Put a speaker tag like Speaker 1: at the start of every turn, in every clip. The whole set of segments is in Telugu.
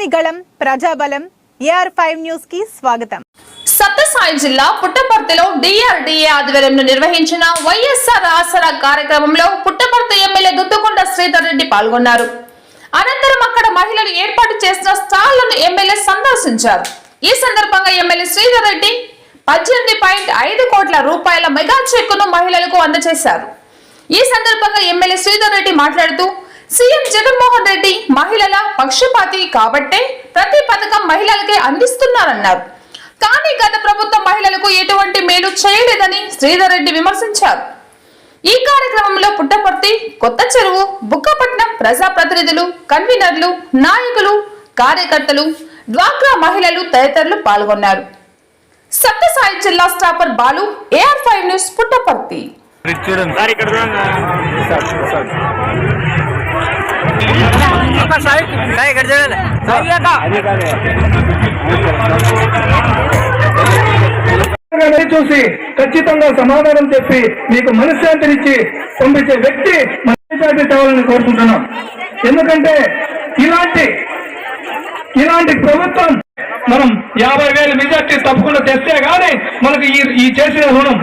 Speaker 1: ప్రజని గళం ప్రజాబలం ఏఆర్ ఫైవ్ న్యూస్కి స్వాగతం.
Speaker 2: సత్యసాయి జిల్లా పుట్టపర్తిలో డిఆర్డిఏ ఆధ్వర్యంలో నిర్వహించిన వైఎస్ఆర్ ఆసరా కార్యక్రమంలో పుట్టపర్తి ఎమ్మెల్యే దుద్దుకొండ శ్రీధర్ రెడ్డి పాల్గొన్నారు. అనంతరం అక్కడ మహిళలు ఏర్పాటు చేసిన స్టాళ్ళను ఎమ్మెల్యే సందర్శించారు. ఈ సందర్భంగా ఎమ్మెల్యే శ్రీధర్ రెడ్డి పద్దెనిమిది పాయింట్ ఐదు కోట్ల రూపాయల మెగా చెక్కును మహిళలకు అందజేశారు. ఈ సందర్భంగా ఎమ్మెల్యే శ్రీధర్ రెడ్డి మాట్లాడుతూ సీఎం జగన్మోహన్ రెడ్డి మహిళల పక్షపాతి కాబట్టే ప్రతి పథకం మహిళలకే అందిస్తున్నారన్నారు. కానీ గత ప్రభుత్వం మహిళలకు ఎటువంటి మేలు చేయలేదని శ్రీధర్ రెడ్డి విమర్శించారు. ఈ కార్యక్రమంలో పుట్టపర్తి కొత్త చెరువు బుక్కపట్నం ప్రజాప్రతినిధులు కన్వీనర్లు నాయకులు కార్యకర్తలు డ్వాక్రా మహిళలు తదితరులు పాల్గొన్నారు. సత్యసాయి జిల్లా staffer Balu AR five news Puttaparthi.
Speaker 3: చూడండి.
Speaker 4: సార్ ఇక్కడ
Speaker 5: చూసి ఖచ్చితంగా సమాధానం చెప్పి మీకు మనశ్శాంతినిచ్చి పంపించే వ్యక్తి మనశ్శాంతి తేవాలని కోరుకుంటున్నాం. ఎందుకంటే ఇలాంటి ఇలాంటి ప్రభుత్వం మనం యాభై వేల మెజార్టీ తప్పకుండా తెస్తే గానీ మనకు ఈ చేసిన రుణం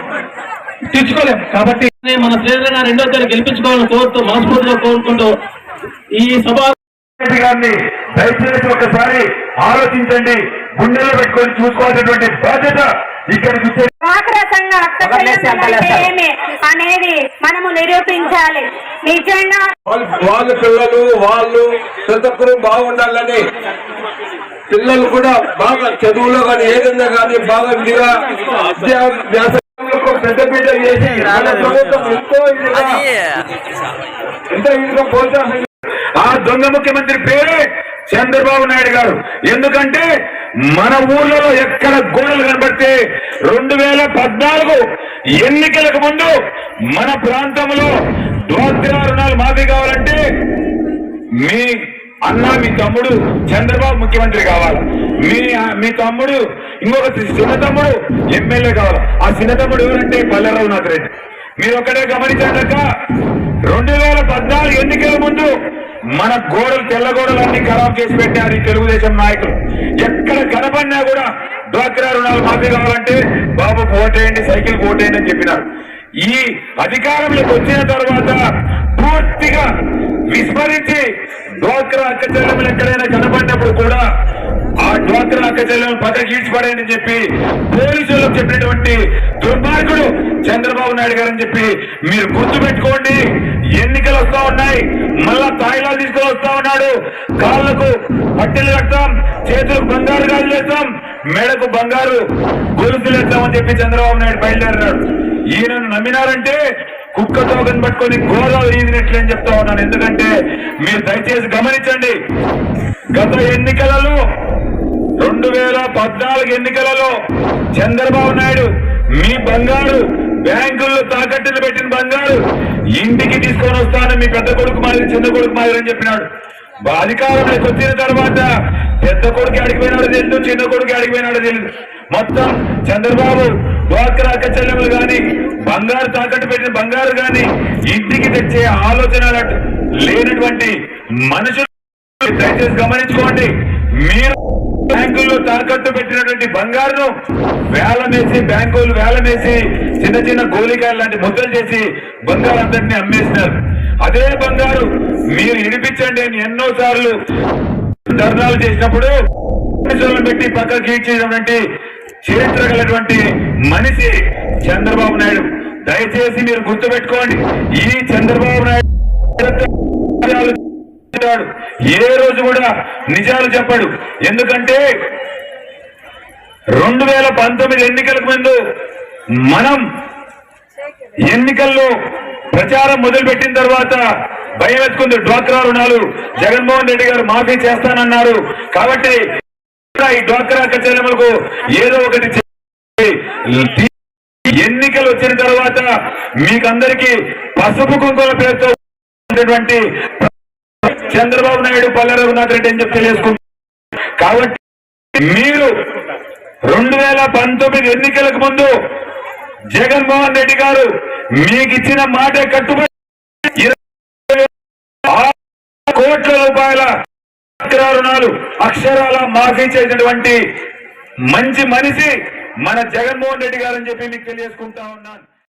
Speaker 5: తీర్చుకోలేము కాబట్టి
Speaker 4: మన శ్రీధర్ రెండో తేదీ గెలిపించుకోవాలని కోరుతూ మనస్ఫూర్తిగా కోరుకుంటూ ఈ సభ
Speaker 6: గారిని దయచేసి ఒకసారి ఆలోచించండి గుండెలో పెట్టుకొని చూసుకోవాల్సినటువంటి బాధ్యత ఇక్కడికి
Speaker 7: అనేది మనము నిరూపించాలి. నిజంగా
Speaker 8: వాళ్ళ పిల్లలు వాళ్ళు ప్రతి ఒక్కరు బాగుండాలని పిల్లలు కూడా బాగా చదువులో కానీ ఏదైనా కానీ బాగా విధిగా విద్యాభ్యాసంలో పెద్దపీట చేసి ప్రభుత్వం ఎంతో ఇదిగా ఎంతో ప్రోత్సాహం
Speaker 6: దొంగ ముఖ్యమంత్రి పేరే చంద్రబాబు నాయుడు గారు. ఎందుకంటే మన ఊర్లలో ఎక్కడ గోడలు కనబడితే రెండు వేల పద్నాలుగు ఎన్నికలకు ముందు మన ప్రాంతంలో డ్వాక్రా రుణాలు మాఫీ కావాలంటే మీ అన్న మీ తమ్ముడు చంద్రబాబు ముఖ్యమంత్రి కావాలి. మీ మీ తమ్ముడు ఇంకొక చిన్న తమ్ముడు ఎమ్మెల్యే కావాలి. ఆ చిన్న తమ్ముడు ఎవరంటే పల్లె రఘునాథ్ రెడ్డి. మీరు ఒక్కడే గమనించాక రెండు వేల పద్నాలుగు ఎన్నికల ముందు మన గోడలు తెల్ల గోడలన్నీ ఖరాబ్ చేసి పెట్టారు ఈ తెలుగుదేశం నాయకులు. ఎక్కడ కనపడినా కూడా డ్వాక్రా రుణాలు మాఫీ కావాలంటే బాబు ఓటేయండి సైకిల్ ఓటేయండి అని చెప్పినారు. ఈ అధికారంలోకి వచ్చిన తర్వాత పూర్తిగా విస్మరించి డ్వాక్రా అక్క చెల్లెములు ఎక్కడైనా కనపడినప్పుడు కూడా ఆ డ్వాక్రా అక్క చెల్లెములు పక్కకి ఈడ్చిపడేయని చెప్పి పోలీసులకు చెప్పినటువంటి దుర్మార్గుడు చంద్రబాబు నాయుడు గారు అని చెప్పి మీరు గుర్తు పెట్టుకోండి ఎన్నికలు వస్తా ఉన్నాయి మళ్ళా తాయిలాలు తీసుకొని వస్తా కాళ్ళకు పట్టెలు కట్టాం చేతులకు బంగారు గాజులు వేస్తాం మెడకు బంగారు గొలుసులు వేస్తామని చెప్పి చంద్రబాబు నాయుడు బయలుదేరాడు. ఈయనను నమ్మినారంటే కుక్క తోకని పట్టుకొని గోదావరి ఈదినట్లు అని చెప్తా ఉన్నాను. ఎందుకంటే మీరు దయచేసి గమనించండి గత ఎన్నికలలో రెండు వేల పద్నాలుగు ఎన్నికలలో చంద్రబాబు నాయుడు మీ బంగారు బ్యాంకుల్లో తాకట్టులు పెట్టిన బంగారు ఇంటికి తీసుకొని వస్తాను మీ పెద్ద కొడుకు మాదిరి చిన్న కొడుకు మాదిరి అని చెప్పినాడు. అధికారంలోకి వచ్చిన తర్వాత పెద్ద కొడుకు అడిగిపోయినాడు తెలుసు చిన్న కొడుకు అడిగిపోయినాడు తెలుసు మొత్తం చంద్రబాబు డ్వాక్రా అక్క చెల్లెములు బంగారు తాకట్టు పెట్టిన బంగారు గాని ఇంటికి తెచ్చే ఆలోచన లేనటువంటి మనుషులు దయచేసి గమనించుకోండి. మీరు బ్యాంకుల్లో తాకట్టు పెట్టినటువంటి బంగారును వేలమేసి బ్యాంకులు వేలమేసి చిన్న చిన్న గోలికాయలు లాంటి ముద్దలు చేసి బంగారు అందరినీ అమ్మేసినారు. అదే బంగారు మీరు వినిపించండి అని ఎన్నో సార్లు ధర్నాలు చేసినప్పుడు పెట్టి పక్కకి ఇచ్చేటువంటి చరిత్ర గలటువంటి మనిషి చంద్రబాబు నాయుడు. దయచేసి మీరు గుర్తుపెట్టుకోండి ఈ చంద్రబాబు నాయుడు ఏ రోజు కూడా నిజాలు చెప్పాడు. ఎందుకంటే రెండు వేల పంతొమ్మిది ఎన్నికలకు ముందు మనం ఎన్నికల్లో ప్రచారం మొదలుపెట్టిన తర్వాత భయం ఎత్తుకుంది డ్వాక్రా రుణాలు. జగన్మోహన్ రెడ్డి గారు మాఫీ చేస్తానన్నారు. కాబట్టి ఈ డ్వాక్రా కచేలములకు ఏదో ఒకటి చేసి ఎన్నికలు వచ్చిన తర్వాత మీకందరికీ పసుపు కుంకుమ పేరుతో ఉన్నటువంటి చంద్రబాబు నాయుడు పల్లె రఘునాథ్ రెడ్డి అని చెప్పి తెలియజేసుకుంటారు కాబట్టి మీరు రెండు వేల పంతొమ్మిది ఎన్నికలకు ముందు జగన్మోహన్ రెడ్డి గారు మీకు ఇచ్చిన మాట కట్టుబడి కోట్ల రూపాయల రుణాలు అక్షరాల మాఫీ చేసినటువంటి మంచి మనిషి మన జగన్మోహన్ రెడ్డి గారు అని చెప్పి మీకు తెలియజేసుకుంటా ఉన్నాను.